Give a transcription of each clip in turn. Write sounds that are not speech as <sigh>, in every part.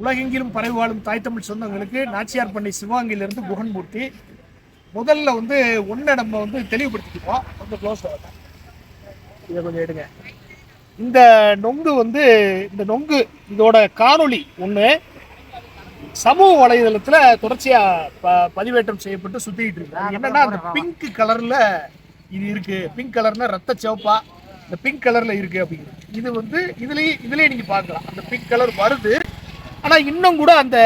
உலகெங்கிலும் பரவி வாழும் தாய் தமிழ் சொந்தங்களுக்கு நாச்சியார் பண்ணை சிவகாங்கிலிருந்து குகன்மூர்த்தி முதல்ல வந்து ஒன்றை நம்ம வந்து தெளிவுபடுத்திக்குவோம் கொஞ்சம் க்ளோஸ் இதை கொஞ்சம் எடுங்க. இந்த நொங்கு வந்து இந்த நொங்கு இதோட காணொளி ஒன்று சமூக வலைதளத்தில் தொடர்ச்சியாக ப பதிவேற்றம் செய்யப்பட்டு சுற்றிக்கிட்டு இருக்கு. என்னன்னா அந்த பிங்க் கலரில் இது இருக்கு. பிங்க் கலர்னா ரத்த சிவப்பா இந்த பிங்க் கலரில் இருக்கு அப்படிங்கிறது இது வந்து இதுலேயே இதுலேயே நீங்கள் பார்க்கலாம். அந்த பிங்க் கலர் வருது. ஆனால் இன்னும் கூட அந்த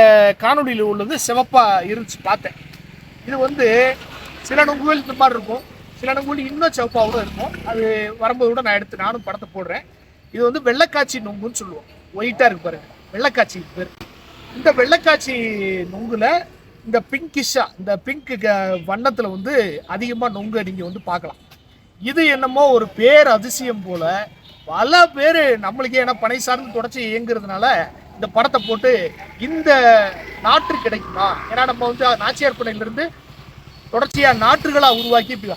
காணொலியில் உள்ளது சிவப்பாக இருந்துச்சு பார்த்தேன். இது வந்து சில நுங்குகள் இந்த மாதிரி இருக்கும். சில நுங்குகள் இன்னும் சிவப்பாக கூட இருக்கும். அது வரும்போது கூட நான் எடுத்து நானும் படத்தை போடுறேன். இது வந்து வெள்ளைக்காட்சி நொங்குன்னு சொல்லுவோம். ஒயிட்டாக இருக்கு பாருங்க. வெள்ளைக்காட்சி பேர். இந்த வெள்ளைக்காட்சி நுங்குல இந்த பிங்கிஷா இந்த பிங்க் வண்ணத்தில் வந்து அதிகமாக நொங்கு நீங்கள் வந்து பார்க்கலாம். இது என்னமோ ஒரு பேர் அதிசயம் போல் பல பேர் நம்மளுக்கே ஏன்னா பனை சார்ந்து தொடச்சி இயங்குறதுனால இந்த படத்தை போட்டு இந்த நாற்று கிடைக்குமா? ஏன்னா நம்ம வந்து நாச்சியார் பண்ணையிலிருந்து தொடர்ச்சியாக நாற்றுகளாக உருவாக்கி இப்ப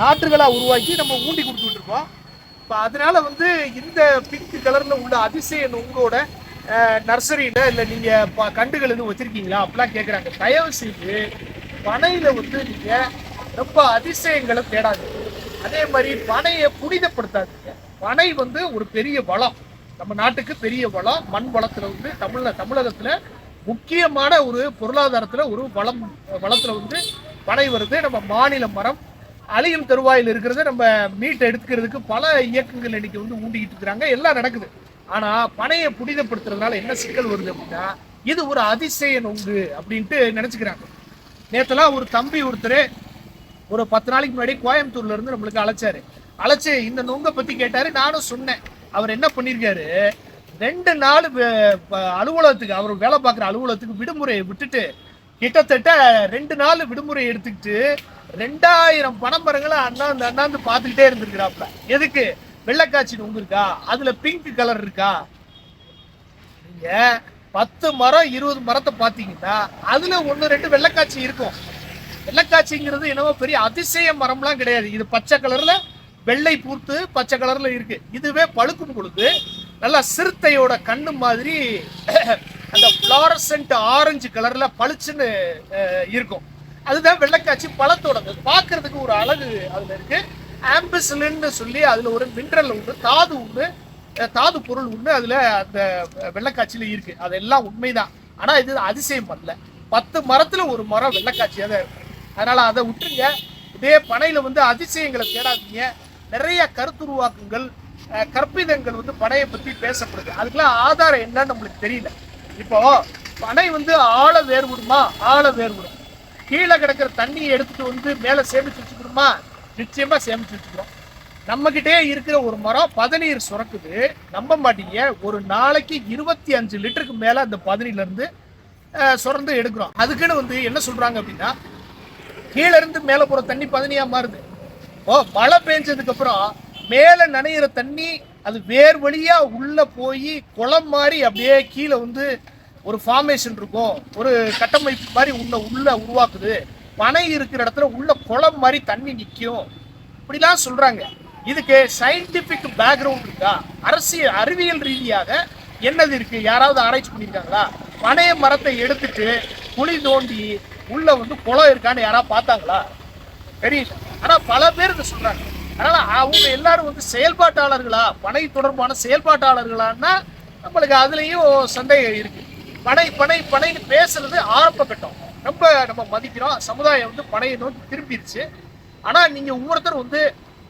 நாற்றுகளாக உருவாக்கி நம்ம ஊண்டி கொடுத்துட்டு இருக்கோம் இப்போ அதனால வந்து இந்த பிங்க் கலரில் உள்ள அதிசய உங்களோட நர்சரியில் இல்லை நீங்கள் ப கண்டுகள் எதுவும் வச்சுருக்கீங்களா? அப்படிலாம் கேட்குறாங்க தயவு செய்து பனையில் வந்து நீங்கள் ரொம்ப அதிசயங்களை தேடாதீங்க. அதே மாதிரி பனையை புனிதப்படுத்தாதீங்க. பனை வந்து ஒரு பெரிய வளம். நம்ம நாட்டுக்கு பெரிய வளம் மண் வளத்துல வந்து தமிழ தமிழகத்துல முக்கியமான ஒரு பொருளாதாரத்துல ஒரு வளம் வளத்துல வந்து பனை வருது. நம்ம மாநில மரம் அழியும் தருவாயில் இருக்கிறத நம்ம மீட்டை எடுத்துக்கிறதுக்கு பல இயக்கங்கள் இன்னைக்கு வந்து ஊண்டிக்கிட்டு இருக்கிறாங்க. எல்லாம் நடக்குது. ஆனா பனையை புனிதப்படுத்துறதுனால என்ன சிக்கல் வருது அப்படின்னா இது ஒரு அதிசய நொங்கு அப்படின்ட்டு நினைச்சுக்கிறாங்க. நேத்தெல்லாம் ஒரு தம்பி ஒருத்தர் ஒரு பத்து நாளைக்கு முன்னாடி கோயம்புத்தூர்ல இருந்து நம்மளுக்கு அழைச்சாரு. அழைச்சு இந்த நொங்கை பத்தி கேட்டாரு. நானும் சொன்னேன். அவர் என்ன பண்ணியிருக்காரு ரெண்டு நாள் அலுவலகத்துக்கு அவர் வேலை பார்க்குற அலுவலகத்துக்கு விடுமுறையை விட்டுட்டு கிட்டத்தட்ட ரெண்டு நாள் விடுமுறை எடுத்துக்கிட்டு ரெண்டாயிரம் பணமரங்களை அண்ணாந்து அண்ணாந்து பார்த்துக்கிட்டே இருந்திருக்கிறாப்ல எதுக்கு? வெள்ளக்காய்ச்சி நொங்கு இருக்கா? அதுல பிங்க் கலர் இருக்கா? நீங்க பத்து மரம் இருபது மரத்தை பார்த்தீங்கன்னா அதுல ஒன்று ரெண்டு வெள்ளைக்காட்சி இருக்கும். வெள்ளக்காய்ச்சிங்கிறது என்னவோ பெரிய அதிசய மரம்லாம் கிடையாது. இது பச்சை கலர்ல வெள்ளை பூர்த்து பச்சை கலர்ல இருக்கு. இதுவே பழுக்கும் பொழுது நல்லா சிறுத்தையோட கண்ணு மாதிரி <clears throat> அந்த ஃப்ளாரசன்ட் ஆரஞ்சு கலர்ல பளிச்சுன்னு இருக்கும். அதுதான் வெள்ளைக்காட்சி பழத்தோடது. பார்க்கறதுக்கு ஒரு அழகு அதுல இருக்கு. ஆம்பிசிலின்னு சொல்லி அதுல ஒரு மினரல் உண்டு தாது உண்டு தாது பொருள் உண்டு அதுல அந்த வெள்ளைக்காட்சியில இருக்கு. அதெல்லாம் உண்மைதான். ஆனா இது அதிசயம் பண்ணல. பத்து மரத்துல ஒரு மரம் வெள்ளைக்காட்சியா தான் இருக்கும். அதனால அதை விட்டுருங்க. இதே பனையில வந்து அதிசயங்களை தேடாதீங்க. நிறைய கருத்துருவாக்கங்கள் உருவாக்கங்கள் கற்பிதங்கள் வந்து பனையை பற்றி பேசப்படுது. அதுக்கெல்லாம் ஆதாரம் என்னன்னு நம்மளுக்கு தெரியல. இப்போ பனை வந்து ஆழ வேறுபடுமா? ஆழ வேர்விடும் கீழே கிடக்கிற தண்ணியை எடுத்துட்டு வந்து மேலே சேமிச்சு வச்சுக்கணுமா? நிச்சயமா சேமிச்சு வச்சுக்கிறோம். நம்மகிட்டே இருக்கிற ஒரு மரம் பதநீர் சுரக்குது. நம்ப மாட்டீங்க. ஒரு நாளைக்கு இருபத்தி அஞ்சு லிட்டருக்கு மேலே அந்த பதனில சுரந்து எடுக்கிறோம். அதுக்குன்னு வந்து என்ன சொல்கிறாங்க அப்படின்னா கீழேருந்து மேலே போகிற தண்ணி பதனியாக மாறுது. ஓ மழை பெஞ்சதுக்கு அப்புறம் மேலே நனையிற தண்ணி அது வேர் வழியா உள்ள போய் குளம் மாதிரி அப்படியே கீழே வந்து ஒரு ஃபார்மேஷன் இருக்கும். ஒரு கட்டமைப்பு மாதிரி உள்ள உள்ள உருவாக்குது. பனை இருக்கிற இடத்துல உள்ள குளம் மாதிரி தண்ணி நிற்கும் இப்படிலாம் சொல்றாங்க. இதுக்கு சயின்டிபிக் பேக்ரவுண்ட் இருக்கா? அரசியல் அறிவியல் ரீதியாக என்னது இருக்கு? யாராவது ஆராய்ச்சி பண்ணியிருக்காங்களா பனைய மரத்தை எடுத்துட்டு குழி தோண்டி உள்ள வந்து குளம் இருக்கான்னு யாராவது பார்த்தாங்களா? தெரியல ஆனா பல பேர் இதை சொல்றாங்க அதனால அவங்க எல்லாரும் வந்து செயல்பாட்டாளர்களா? பனை தொடர்பான செயல்பாட்டாளர்களான்னா நம்மளுக்கு அதுலயும் சந்தேகம் இருக்கு. பனை பனை பனைன்னு பேசுறது ஆரம்ப கட்டம். ரொம்ப நம்ம மதிக்கிறோம். சமுதாயம் வந்து பனையை நோக்கி திரும்பிடுச்சு ஆனா நீங்க ஒவ்வொருத்தரும் வந்து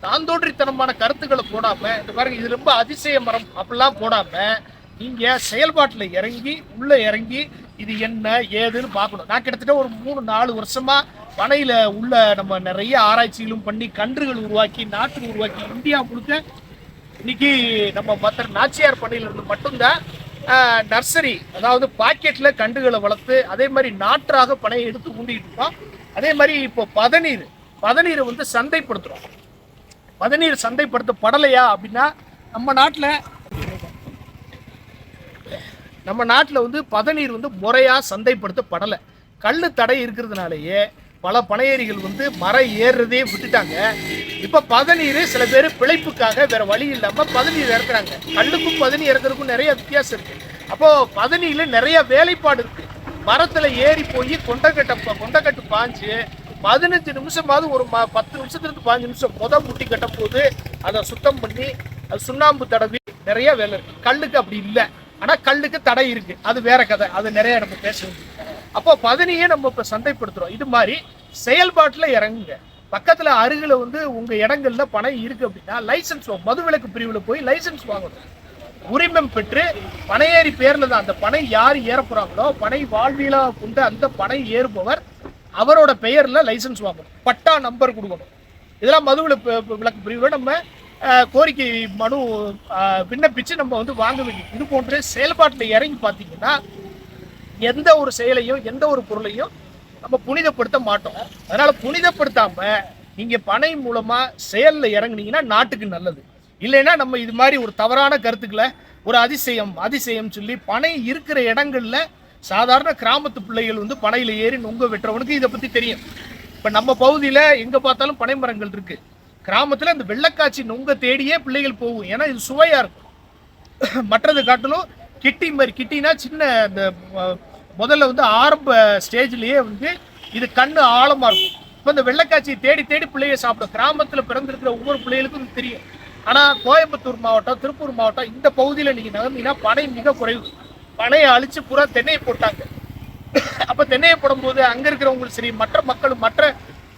தாந்தோன்றித்தனமான கருத்துக்களை போடாம இந்த பாருங்க இது ரொம்ப அதிசய மரம் அப்படிலாம் போடாம நீங்க செயல்பாட்டில் இறங்கி உள்ள இறங்கி இது என்ன ஏதுன்னு பார்க்கணும். நான் கிட்டத்தட்ட ஒரு மூணு நாலு வருஷமா பனையில உள்ள நம்ம நிறைய ஆராய்ச்சிகளும் பண்ணி கன்றுகள் உருவாக்கி நாற்று உருவாக்கி இந்தியா முழுக்க இன்னைக்கு நம்ம மற்ற நாச்சியார் பண்ணையில இருந்து மட்டும்தான் நர்சரி அதாவது பாக்கெட்ல கண்டுகளை வளர்த்து அதே மாதிரி நாற்றாக பனையை எடுத்து ஊண்டிட்டு இருக்கோம். அதே மாதிரி இப்போ பதநீர் பதநீரை வந்து சந்தைப்படுத்துறோம். பதநீர் சந்தைப்படுத்தப்படலையா அப்படின்னா நம்ம நாட்டில் நம்ம நாட்டில் வந்து பதநீர் வந்து முறையாக சந்தைப்படுத்தப்படலை. கல் தடை இருக்கிறதுனாலேயே பல பனையேரிகள் வந்து மரம் ஏறுறதே விட்டுட்டாங்க. இப்போ பதநீர் சில பேர் பிழைப்புக்காக வேற வழி இல்லாமல் பதநீர் இறக்குறாங்க. கல்லுக்கும் பதநீர் இறக்குறதுக்கும் நிறைய வித்தியாசம் இருக்கு. அப்போது பதனியில் நிறைய வேலைப்பாடு இருக்கு. மரத்தில் ஏறி போய் கொண்டக்கட்ட கொண்டக்கட்டு பாஞ்சு பதினஞ்சு நிமிஷமாவது ஒரு ம பத்து நிமிஷத்துல பாஞ்சு நிமிஷம் முத முட்டி கட்டும் போது அதை சுத்தம் பண்ணி அது சுண்ணாம்பு தடவி நிறைய வேலை இருக்கு. கல்லுக்கு அப்படி இல்லை. ஆனால் கல்லுக்கு தடை இருக்கு. அது வேற கதை. அது நிறைய நம்ம பேசணும். அப்போ பதனியே நம்ம இப்போ சந்தைப்படுத்துறோம். இது மாதிரி செயல்பாட்டில் இறங்குங்க. பக்கத்தில் அருகில் வந்து உங்க இடங்கள்ல பணம் இருக்கு அப்படின்னா லைசன்ஸ் மதுவிலக்கு பிரிவில் போய் லைசன்ஸ் வாங்கணும். உரிமம் பெற்று பனையேறி பேர்ல தான். அந்த பனை யார் ஏற போகிறாங்களோ பனை வாழ்வியலா கொண்டு அந்த பனை ஏறுபவர் அவரோட பெயர்ல லைசன்ஸ் வாங்கணும். பட்டா நம்பர் கொடுக்கணும். இதெல்லாம் மது விளக்கு பிரிவு நம்ம கோரிக்கை மனு விண்ணப்பித்து விண்ணப்பிச்சு நம்ம வந்து வாங்க வேண்டியது இது போன்ற செயல்பாட்டில் இறங்கி பார்த்தீங்கன்னா எந்த ஒரு செயலையும் எந்த ஒரு பொருளையும் நம்ம புனிதப்படுத்த மாட்டோம். அதனால புனிதப்படுத்தாம நீங்க பனை மூலமா செயல்ல இறங்குனீங்கன்னா நாட்டுக்கு நல்லது. இல்லைன்னா நம்ம இது மாதிரி ஒரு தவறான கருத்துக்களை ஒரு அதிசயம் அதிசயம் சொல்லி பனை இருக்கிற இடங்கள்ல சாதாரண கிராமத்து பிள்ளைகள் வந்து பனையில ஏறி நொங்க வெட்டுறவனுக்கு இதை பத்தி தெரியும். இப்ப நம்ம பகுதியில எங்க பார்த்தாலும் பனை மரங்கள் இருக்கு. கிராமத்தில் இந்த வெள்ளக்காய்ச்சி நொங்க தேடியே பிள்ளைகள் போகும். ஏன்னா இது சுவையாக இருக்கும். மற்றது காட்டிலும் கிட்டி மாதிரி கிட்டினா சின்ன இந்த முதல்ல வந்து ஆரம்ப ஸ்டேஜ்லேயே வந்து இது கண்ணு ஆழமாக இருக்கும். இப்போ இந்த வெள்ளைக்காட்சியை தேடி தேடி பிள்ளைய சாப்பிடும். கிராமத்தில் பிறந்திருக்கிற ஒவ்வொரு பிள்ளைகளுக்கும் இது தெரியும். ஆனால் கோயம்புத்தூர் மாவட்டம் திருப்பூர் மாவட்டம் இந்த பகுதியில் நீங்கள் நகர்ந்தீங்கன்னா பனை மிக குறைவு. பனையை அழித்து பூரா தென்னையை போட்டாங்க. அப்போ தென்னையை போடும்போது அங்கே இருக்கிறவங்களும் சரி மற்ற மக்களும் மற்ற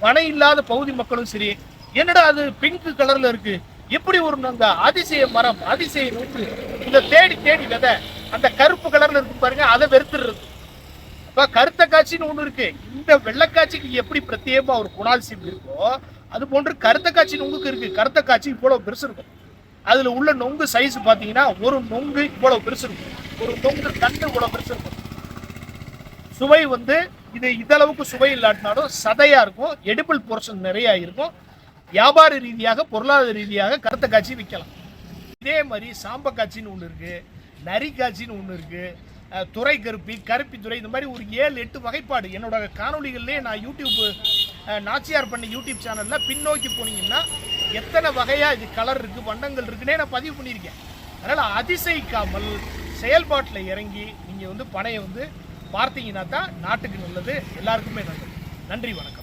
பனை இல்லாத பகுதி மக்களும் சரி என்னடா அது பிங்க் கலர்ல இருக்கு? எப்படி ஒரு அந்த அதிசய மரம் அதிசய நூற்று இந்த தேடி தேடி விதை. அந்த கருப்பு கலர்ல இருக்கு பாருங்க அதை வெறுத்துடுறது. இப்ப கருத்த காட்சின்னு ஒண்ணு இருக்கு. இந்த வெள்ளைக்காட்சிக்கு எப்படி பிரத்யேகமா ஒரு குணாதிசயம் இருக்கோ அது போன்று கருத்த காட்சி நொங்குக்கு இருக்கு. கருத்த காட்சி இவ்வளவு பெருசு இருக்கும். அதுல உள்ள நொங்கு சைஸ் பாத்தீங்கன்னா ஒரு நொங்கு இவ்வளவு பெருசு இருக்கும். ஒரு நொங்கு கண்டு இவ்வளவு பெருசு இருக்கும். சுவை வந்து இது இதளவுக்கு சுவை இல்லாட்டினாலும் சதையா இருக்கும். எடுபிள் போர்ஷன் நிறைய இருக்கும். வியாபார ரீதியாக பொருளாதார ரீதியாக கருத்த காட்சி விற்கலாம். இதே மாதிரி சாம்ப காட்சின்னு ஒன்று இருக்குது நரி காட்சின்னு ஒன்று இருக்குது துறை கருப்பி கருப்பி துறை இந்த மாதிரி ஒரு ஏழு எட்டு வகைப்பாடு. என்னோட காணொளிகள்லேயே நான் யூடியூப் நாச்சியார் பண்ண யூடியூப் சேனலில் பின்னோக்கி போனீங்கன்னா எத்தனை வகையாக இது கலர் இருக்குது வண்ணங்கள் இருக்குன்னே நான் பதிவு பண்ணியிருக்கேன். அதனால் அதிசயிக்காமல் செயல்பாட்டில் இறங்கி நீங்கள் வந்து பனையை வந்து பார்த்தீங்கன்னா தான் நாட்டுக்கு நல்லது. எல்லாருக்குமே நல்லது. நன்றி வணக்கம்.